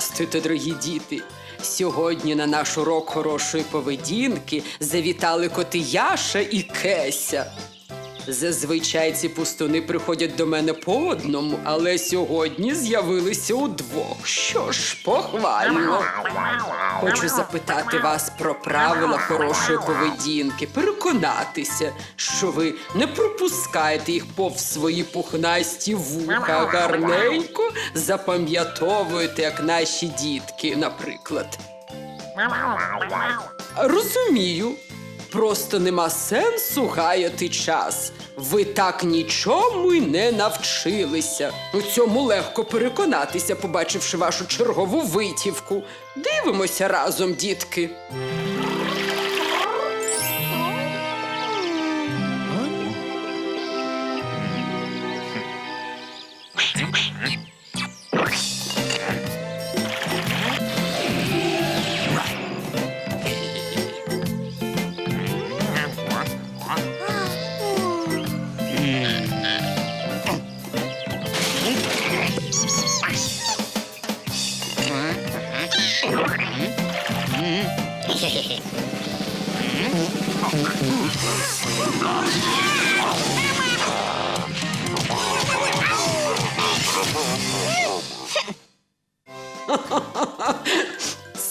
Здрастуйте, дорогі діти! Сьогодні на наш урок хорошої поведінки завітали коти Яша і Кеся. Зазвичай ці пустуни приходять до мене по одному, але сьогодні з'явилися удвох. Що ж, похвально. Хочу запитати вас про правила хорошої поведінки, переконатися, що ви не пропускаєте їх повз свої пухнасті вуха, гарненько запам'ятовуєте, як наші дітки, наприклад. Розумію. Просто нема сенсу гаяти час. Ви так нічому й не навчилися. У цьому легко переконатися, побачивши вашу чергову витівку. Дивимося разом, дітки.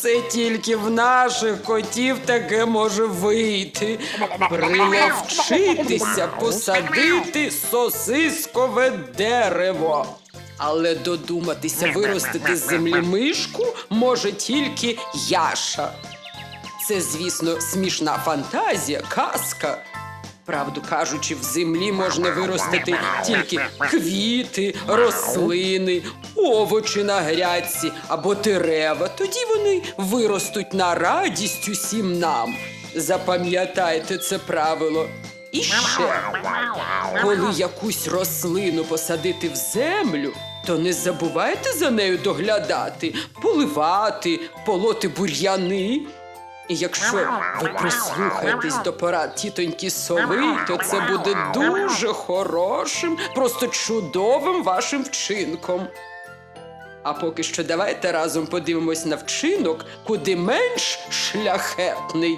Це тільки в наших котів таке може вийти. Приловчитися посадити сосискове дерево. Але додуматися виростити з землі мишку може тільки Яша. Це, звісно, смішна фантазія, казка. Правду кажучи, в землі можна виростити тільки квіти, рослини, овочі на грядці або дерева. Тоді вони виростуть на радість усім нам. Запам'ятайте це правило. І ще, коли якусь рослину посадити в землю, то не забувайте за нею доглядати, поливати, полоти бур'яни. І якщо ви прислухаєтесь до порад тітоньки сови, то це буде дуже хорошим, просто чудовим вашим вчинком. А поки що давайте разом подивимось на вчинок, куди менш шляхетний.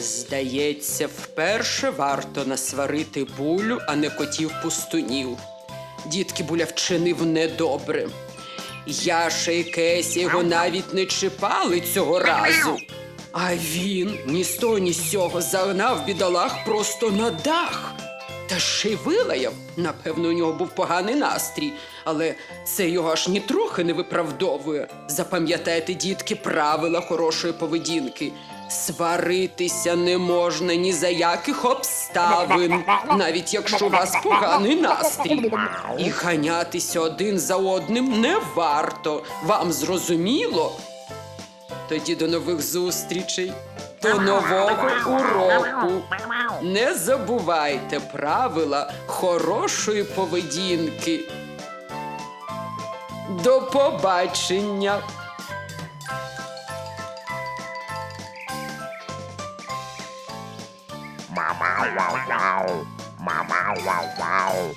здається, вперше варто насварити булю, а не котів пустунів. Дітки буля вчинив недобре. Яша і Кеся його навіть не чіпали цього разу. А він ні з того, ні з сього загнав бідолах просто на дах. Та ще й вилаяв. Напевно, у нього був поганий настрій, але це його аж нітрохи не виправдовує. Запам'ятайте, дітки, правила хорошої поведінки. Сваритися не можна ні за яких обставин, навіть якщо у вас поганий настрій. І ганятися один за одним не варто. Вам зрозуміло? Тоді до нових зустрічей, до нового уроку. Не забувайте правила хорошої поведінки. До побачення! Mama wow wow. Mama wow wow.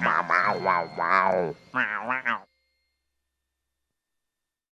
Mama wow wow.